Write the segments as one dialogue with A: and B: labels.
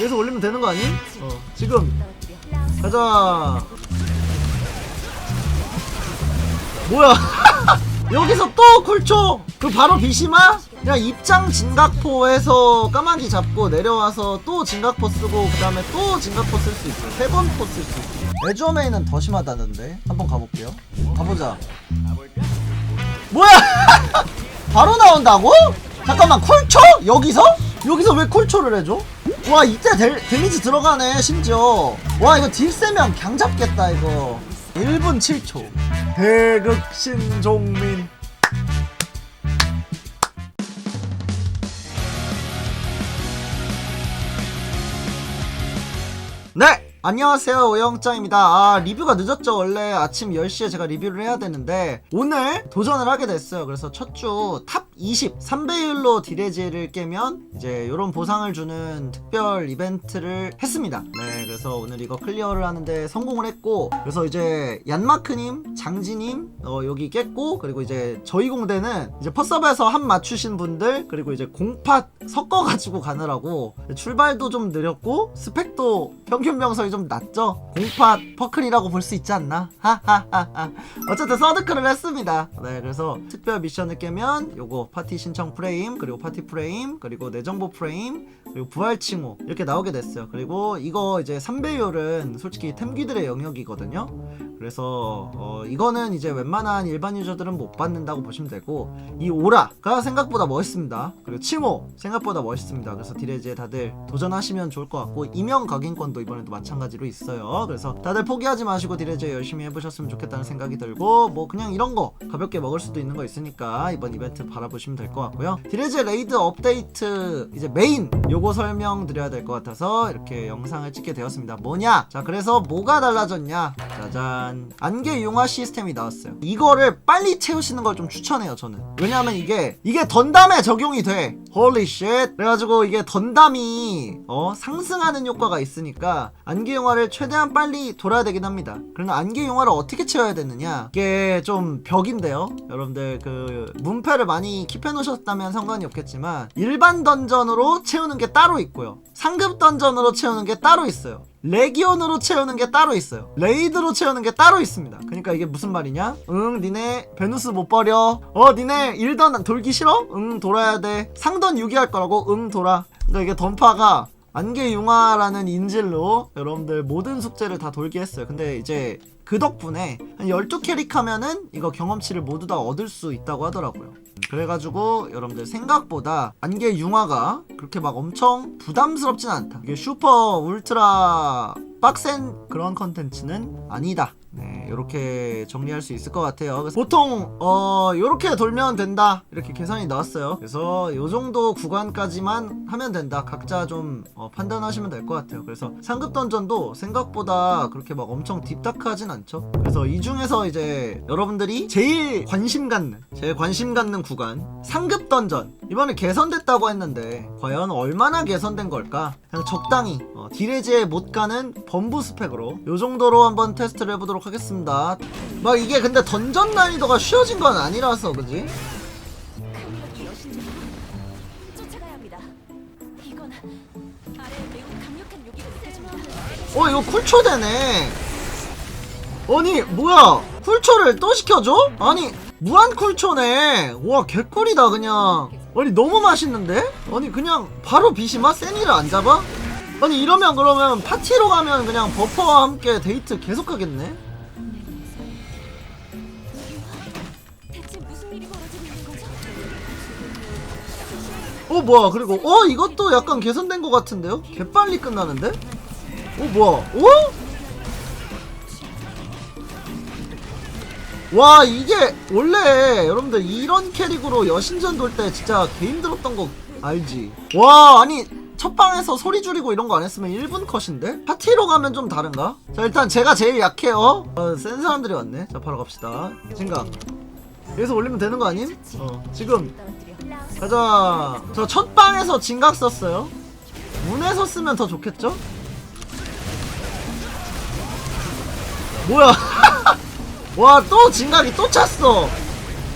A: 여기서 올리면 되는 거 아니? 어 지금 가자 뭐야 여기서 또 쿨초 그 바로 비시마? 그냥 입장 진각포에서 까마귀 잡고 내려와서 또 진각포 쓰고 그 다음에 또 진각포 쓸 수 있어 세번 포 쓸 수 있어 레저메인은 더 심하다는데 한번 가볼게요 가보자 뭐야 바로 나온다고? 잠깐만 쿨초? 여기서? 여기서 왜 쿨초를 해줘? 와 이때 데, 데미지 들어가네 심지어. 와 이거 딜 세면 강 잡겠다 이거. 1분 7초. 대극 신종민. 네! 안녕하세요 오영짱입니다. 아 리뷰가 늦었죠 원래. 아침 10시에 제가 리뷰를 해야 되는데 오늘 도전을 하게 됐어요. 그래서 첫 주 탑 20 3배율로 디레지를 깨면 이제 이런 보상을 주는 특별 이벤트를 했습니다. 네 그래서 오늘 이거 클리어를 하는데 성공을 했고 그래서 이제 얀마크님 장지님 어, 여기 깼고 그리고 이제 저희 공대는 이제 퍼서브에서 한 맞추신 분들 그리고 이제 공팟 섞어가지고 가느라고 출발도 좀 느렸고 스펙도 평균 명성이 좀 낮죠? 공팟 퍼클이라고 볼 수 있지 않나? 하하하하. 어쨌든 서드클을 했습니다. 네 그래서 특별 미션을 깨면 요거 파티 신청 프레임 그리고 파티 프레임 그리고 내 정보 프레임 그리고 부활 칭호 이렇게 나오게 됐어요. 그리고 이거 이제 3배율은 솔직히 템귀들의 영역이거든요 그래서 어, 이거는 이제 웬만한 일반 유저들은 못 받는다고 보시면 되고 이 오라가 생각보다 멋있습니다. 그리고 칭호 생각보다 멋있습니다. 그래서 디레지에 다들 도전하시면 좋을 것 같고 이명 각인권도 이번에도 마찬가지로 있어요. 그래서 다들 포기하지 마시고 디레지 열심히 해보셨으면 좋겠다는 생각이 들고 뭐 그냥 이런 거 가볍게 먹을 수도 있는 거 있으니까 이번 이벤트 바라보시면 될 것 같고요. 디레지 레이드 업데이트 이제 메인 요거 설명드려야 될 것 같아서 이렇게 영상을 찍게 되었습니다. 뭐냐? 자 그래서 뭐가 달라졌냐? 짜잔 안개 융화 시스템이 나왔어요. 이거를 빨리 채우시는 걸 좀 추천해요 저는. 왜냐하면 이게 이게 던담에 적용이 돼. 홀리 쉣 그래가지고 이게 던담이 어 상승하는 효과가 있으니까 안개 융화를 최대한 빨리 돌아야 되긴 합니다. 그러나 안개 융화를 어떻게 채워야 되느냐? 이게 좀 벽인데요. 여러분들 그 문패를 많이 킵해 놓으셨다면 상관이 없겠지만 일반 던전으로 채우는 게 따로 있고요. 상급 던전으로 채우는 게 따로 있어요 레기온으로 채우는 게 따로 있어요. 레이드로 채우는 게 따로 있습니다. 그러니까 이게 무슨 말이냐? 응, 니네 베누스 못 버려. 어, 니네 1던 돌기 싫어? 응, 돌아야 돼. 상던 유기할 거라고? 응, 돌아. 그러니까 이게 던파가 안개 융화라는 인질로 여러분들 모든 숙제를 다 돌게 했어요. 근데 이제 그 덕분에 한 12캐릭 하면은 이거 경험치를 모두 다 얻을 수 있다고 하더라고요. 그래가지고 여러분들 생각보다 안개 융화가 그렇게 막 엄청 부담스럽진 않다. 이게 슈퍼 울트라 빡센 그런 컨텐츠는 아니다. 네, 이렇게 정리할 수 있을 것 같아요. 보통 어 이렇게 돌면 된다 이렇게 계산이 나왔어요. 그래서 이 정도 구간까지만 하면 된다. 각자 좀 어, 판단하시면 될 것 같아요. 그래서 상급 던전도 생각보다 그렇게 막 엄청 딥다크하진 않죠. 그래서 이 중에서 이제 여러분들이 제일 관심 갖는 제일 관심 갖는 구간 상급 던전 이번에 개선됐다고 했는데 과연 얼마나 개선된 걸까? 그냥 적당히 어, 디레지에 못 가는 범부 스펙으로 요 정도로 한번 테스트를 해보도록 하겠습니다. 막 이게 근데 던전 난이도가 쉬워진 건 아니라서 그지? 어 이거 쿨초 되네. 아니 뭐야 쿨초를 또 시켜줘? 아니 무한 쿨초네. 와 개꿀이다 그냥. 아니 너무 맛있는데? 아니 그냥 바로 비시마 세니를 안 잡아? 아니 이러면 그러면 파티로 가면 그냥 버퍼와 함께 데이트 계속하겠네?
B: 어
A: 뭐야 그리고 어 이것도 약간 개선된 것 같은데요? 개빨리 끝나는데? 어 뭐야 어? 와 이게 원래 여러분들 이런 캐릭으로 여신전 돌 때 진짜 개 힘들었던 거 알지? 와 아니 첫방에서 소리 줄이고 이런 거 안 했으면 1분 컷인데? 파티로 가면 좀 다른가? 자 일단 제가 제일 약해요 어, 센 사람들이 왔네 자 바로 갑시다 생각 여기서 올리면 되는 거 아님? 어 지금. 가자. 저 첫 방에서 진각 썼어요. 문에서 쓰면 더 좋겠죠? 뭐야? 와, 또 진각이 또 찼어.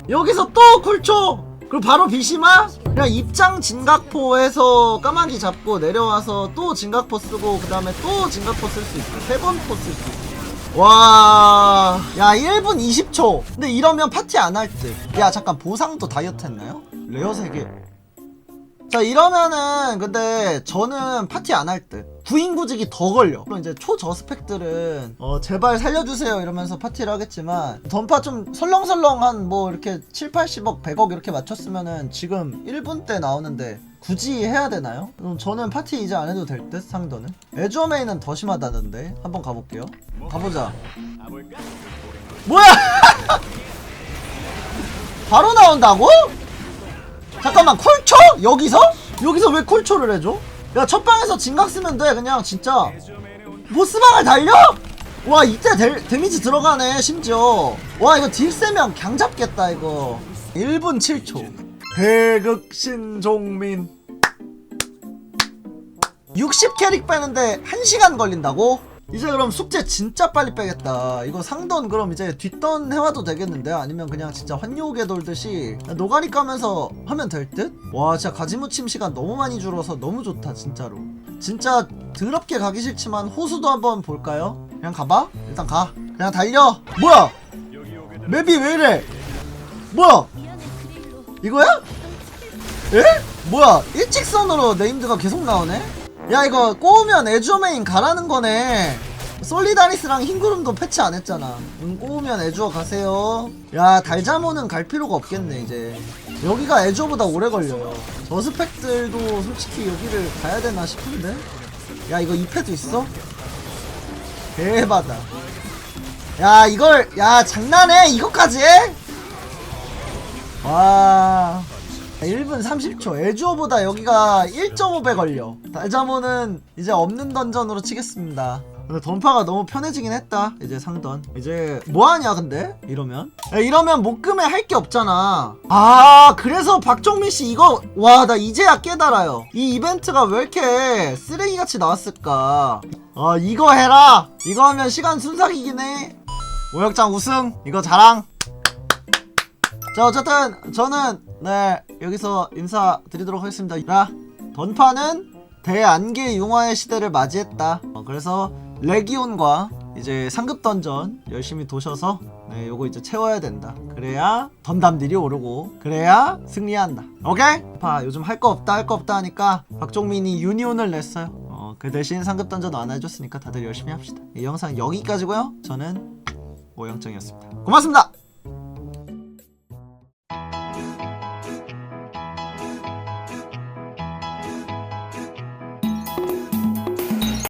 A: 여기서 또 쿨초. 그리고 바로 비시마? 그냥 입장 진각포에서 까마귀 잡고 내려와서 또 진각포 쓰고 그 다음에 또 진각포 쓸 수 있어 세번 포 쓸 수 있어 와, 야 1분 20초. 근데 이러면 파티 안 할 듯. 야 잠깐 보상도 다이어트 했나요? 레어 3개. 자 이러면은 근데 저는 파티 안 할 듯. 구인 구직이 더 걸려. 물론 이제 초저스펙들은 어 제발 살려주세요 이러면서 파티를 하겠지만 던파 좀 설렁설렁한 뭐 이렇게 7, 80억, 100억 이렇게 맞췄으면은 지금 1분 때 나오는데 굳이 해야 되나요? 그럼 저는 파티 이제 안 해도 될 듯 상도는. 에조메이는 더 심하다는데 한번 가볼게요. 가보자. 뭐야? 바로 나온다고? 잠깐만 콜초? 여기서? 여기서 왜 콜초를 해줘? 야 첫방에서 진각 쓰면 돼 그냥 진짜 보스방을 달려? 와 이때 데, 데미지 들어가네 심지어 와 이거 딜 세면 강 잡겠다 이거 1분 7초 대극신종민 60 캐릭 빼는데 1시간 걸린다고? 이제 그럼 숙제 진짜 빨리 빼겠다. 이거 상던 그럼 이제 뒷던 해와도 되겠는데? 아니면 그냥 진짜 환요계 돌듯이 노가리 까면서 하면 될 듯? 와 진짜 가지무침 시간 너무 많이 줄어서 너무 좋다 진짜로. 진짜 더럽게 가기 싫지만 호수도 한번 볼까요? 그냥 가봐? 일단 가. 그냥 달려. 뭐야? 맵이 왜 이래? 뭐야? 이거야? 에? 뭐야 일직선으로 네임드가 계속 나오네? 야 이거 꼬우면 에주어메인 가라는 거네. 솔리다리스랑 흰구름도 패치 안 했잖아. 응 꼬우면 에주어 가세요. 야 달자모는 갈 필요가 없겠네 이제. 여기가 에주어보다 오래 걸려요. 저 스펙들도 솔직히 여기를 가야 되나 싶은데? 야 이거 2패도 있어? 대박이다. 야 이걸 야 장난해 이거까지? 해? 와 1분 30초. 에주어보다 여기가 1.5배 걸려. 달자모는 이제 없는 던전으로 치겠습니다. 근데 던파가 너무 편해지긴 했다 이제 상던. 이제 뭐하냐 근데? 이러면? 야, 이러면 목금에 할 게 없잖아. 아 그래서 박종민씨 이거 와 나 이제야 깨달아요. 이 이벤트가 왜 이렇게 쓰레기같이 나왔을까? 아 이거 해라! 이거 하면 시간 순삭이긴 해. 오역장 우승 이거 자랑. 자 어쨌든 저는 네 여기서 인사드리도록 하겠습니다. 자 던파는 대안개 융화의 시대를 맞이했다. 어, 그래서 레기온과 이제 상급 던전 열심히 도셔서 네 요거 이제 채워야 된다. 그래야 던담들이 오르고 그래야 승리한다. 오케이? 파 요즘 할 거 없다 할 거 없다 하니까 박종민이 유니온을 냈어요. 어, 그 대신 상급 던전 안 해줬으니까 다들 열심히 합시다. 이 영상 여기까지고요. 저는 오영정이었습니다. 고맙습니다